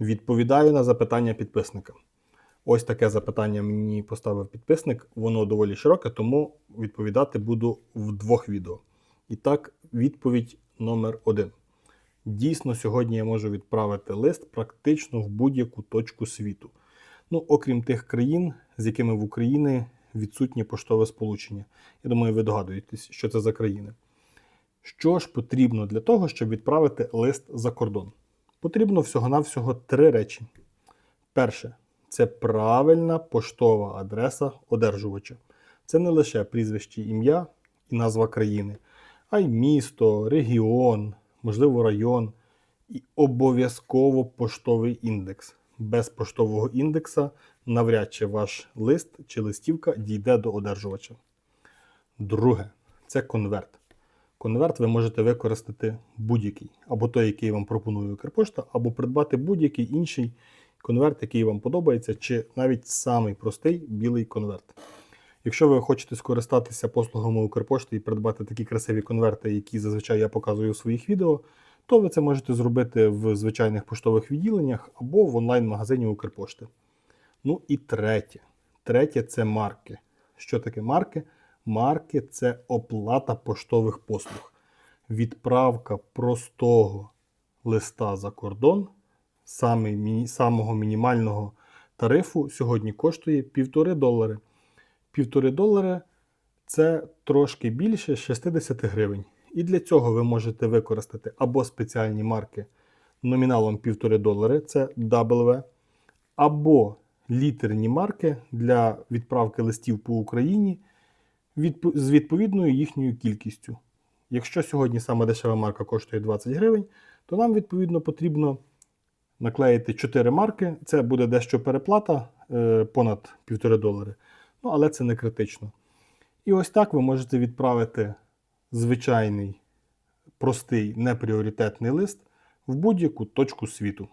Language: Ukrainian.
Відповідаю на запитання підписника. Ось таке запитання мені поставив підписник. Воно доволі широке, тому відповідати буду в двох відео. І так, відповідь номер один. Дійсно, сьогодні я можу відправити лист практично в будь-яку точку світу. Ну, окрім тих країн, з якими в Україні відсутнє поштове сполучення. Я думаю, ви догадуєтесь, що це за країни. Що ж потрібно для того, щоб відправити лист за кордон? Потрібно всього-навсього три речі. Перше це правильна поштова адреса одержувача. Це не лише прізвище ім'я і назва країни, а й місто, регіон, можливо, район і обов'язково поштовий індекс. Без поштового індекса навряд чи ваш лист чи листівка дійде до одержувача. Друге це конверт. Конверт ви можете використати будь-який, або той, який вам пропонує Укрпошта, або придбати будь-який інший конверт, який вам подобається, чи навіть самий простий білий конверт. Якщо ви хочете скористатися послугами Укрпошти і придбати такі красиві конверти, які зазвичай я показую у своїх відео, то ви це можете зробити в звичайних поштових відділеннях або в онлайн-магазині Укрпошти. Ну і третє. Третє це марки. Що таке марки? Марки це оплата поштових послуг. Відправка простого листа за кордон самого мінімального тарифу сьогодні коштує 1,5 долари. 1,5 долари це трошки більше 60 гривень. І для цього ви можете використати або спеціальні марки номіналом 1,5 долари, це W, або літерні марки для відправки листів по Україні з відповідною їхньою кількістю. Якщо сьогодні саме дешева марка коштує 20 гривень, то нам відповідно потрібно наклеїти 4 марки. Це буде дещо переплата е, понад 1,5 долари. Ну, але це не критично. І ось так ви можете відправити звичайний, простий, непріоритетний лист в будь-яку точку світу.